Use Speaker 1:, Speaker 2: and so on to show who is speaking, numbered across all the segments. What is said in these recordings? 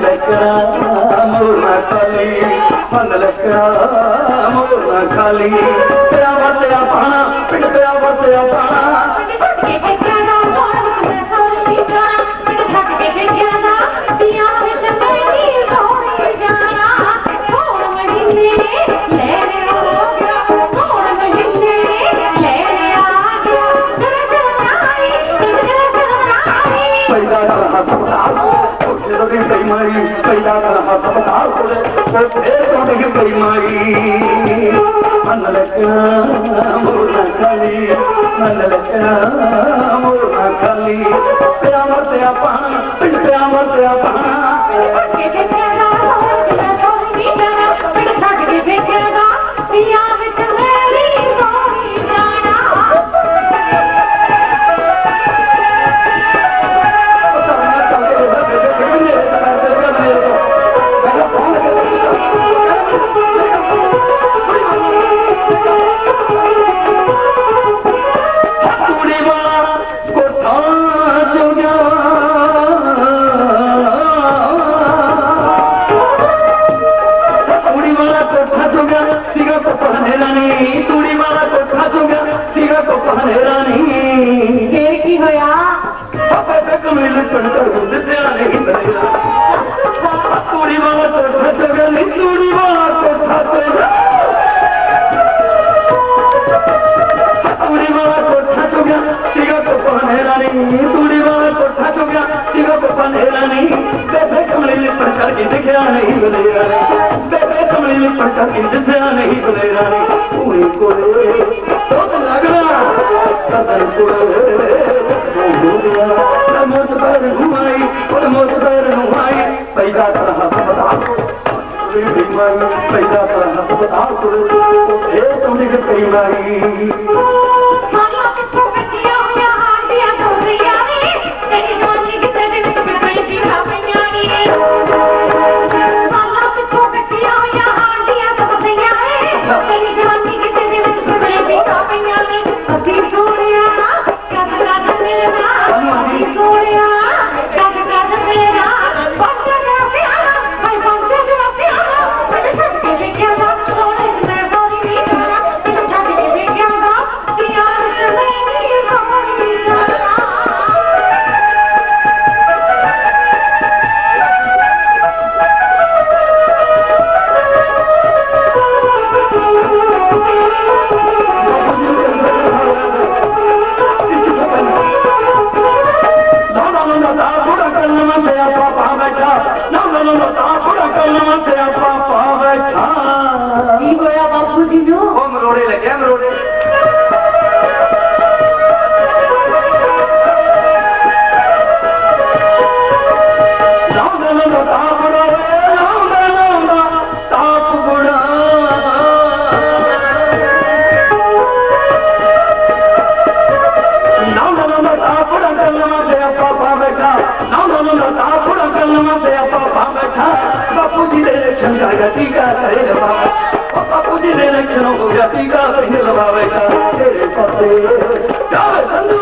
Speaker 1: لڪڙ مروالي ڀلا مرو پنڊ پيا وٽ پاڻ ਪੈਦਾ ਕਰ ਹਸਪਤਾਲ ਉੱਥੇ ਤੋਂ ਡਿੱਗ ਪਈ ਮਾਈ ਪੈਦਾ ਕਰ ਹਸਪਤਾਲ ਕੁੜੇ ਨਹੀਂ ਬਲੇਰਾ ਨਹੀਂ ਬੇਬੇ ਕਮਲੀ ਲਿਪਣ ਕਰਕੇ ਦਿਖਿਆ ਨਹੀਂ ਬਲੇਰਾ ਨਹੀਂ ਪੂਰੀ ਕੋਲੇ ਤੋਤ ਲੱਗਣਾ ਕਦਰ ਕੋਲੇ ਨਾ ਮੋਤ ਪਰ ਹੁਮਾਈ ਉਹ ਮੋਤ ਪਰ ਹੁਮਾਈ ਪੈਦਾ ਕਰ ਹਸਪਤਾਲ ਵੀ ਬਿਮਾਰੀ ਪੈਦਾ ਕਰ ਹਸਪਤਾਲ ਕੋਲੇ ਇਹ ਤੁਮੇ ਕਿ ਪਈ ਮਾਈ ਲੱਛਣ ਹੋ ਗਿਆ ਟੀਕਾ ਕਰੇ ਲਵਾ ਬੈਠਾ ਤੇਰੇ ਪਤੇ। ਜਾਵੇ ਸੰਦੂ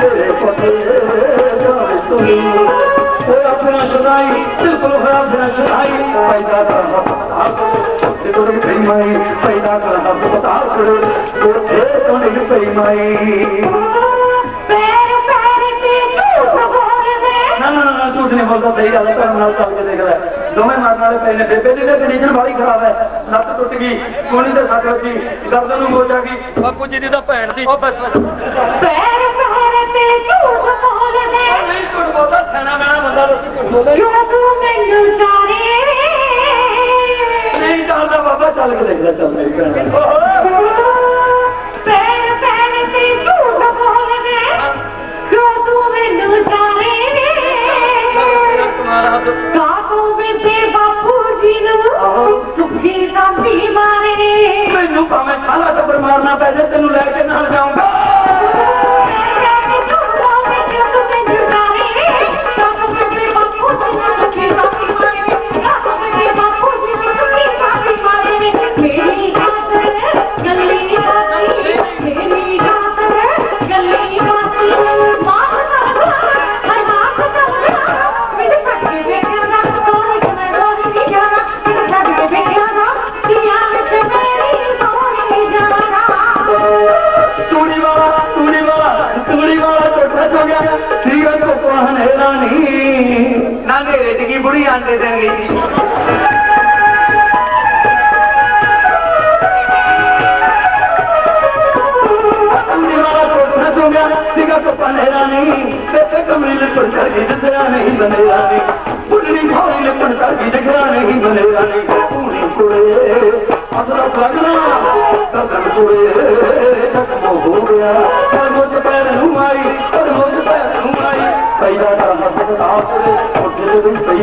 Speaker 1: ਤੇਰੇ ਪਤੇ ਜਾਵੇ ਸੰਦੂ ਉਹ ਆਪਣਾ ਸਦਾਈ ਬਿਲਕੁਲ ਹੋਇਆ ਆਪਣਾ ਸਦਾਈ ਪੈਦਾ ਕਰ ਹਸਪਤਾਲ ਤੇ ਕੇ ਪਈ ਮਾਈ। ਪੈਦਾ ਕਰ ਹਸਪਤਾਲ ਕੋਲੇ ਕੋਠੇ ਤੋਂ ਪਈ ਮਾਈ।
Speaker 2: ਝੂਠ
Speaker 1: ਨਹੀਂ ਬੋਲਦਾ ਸਹੀ ਗੱਲ ਹੈ ਕਰਨ ਨਾਲ ਚੱਲ ਕੇ ਦੇਖ ਲੈ। ਦੋਵੇਂ ਮਾਰਨ ਵਾਲੇ ਪਏ ਨੇ ਬੇਬੇ ਦੀ ਕੰਡੀਸ਼ਨ ਬੜੀ ਖਰਾਬ ਹੈ। ਲੱਤ ਟੁੱਟ ਗਈ ਕੋਣੀ ਦੇ ਸੱਟ ਲੱਗੀ ਗਰਦਨ ਨੂੰ ਮੋਚ ਆ ਗਈ ਬਾਪੂ ਜੀ ਦੀ ਤਾਂ ਭੈਣ ਸੀ। ਉਹ ਬਸ ਬਸ।
Speaker 2: ਪੈਰ ਪੈਰ ਤੇ ਝੂਠ ਬੋਲਦੇ।
Speaker 1: ਨਹੀਂ ਝੂਠ ਬੋਲਦਾ ਸੈਣਾ ਮੈਣਾ ਬੰਦਾ ਝੂਠ ਬੋਲਦਾ।
Speaker 2: ਕਿਉਂ ਤੂੰ ਮੈਨੂੰ ਚਾਰੇ
Speaker 1: ਨਹੀਂ ਚੱਲਦਾ ਬਾਬਾ ਚੱਲ ਕੇ ਦੇਖ ਲੈ ਚੱਲ ਮੇਰੀ ਭੈਣ सही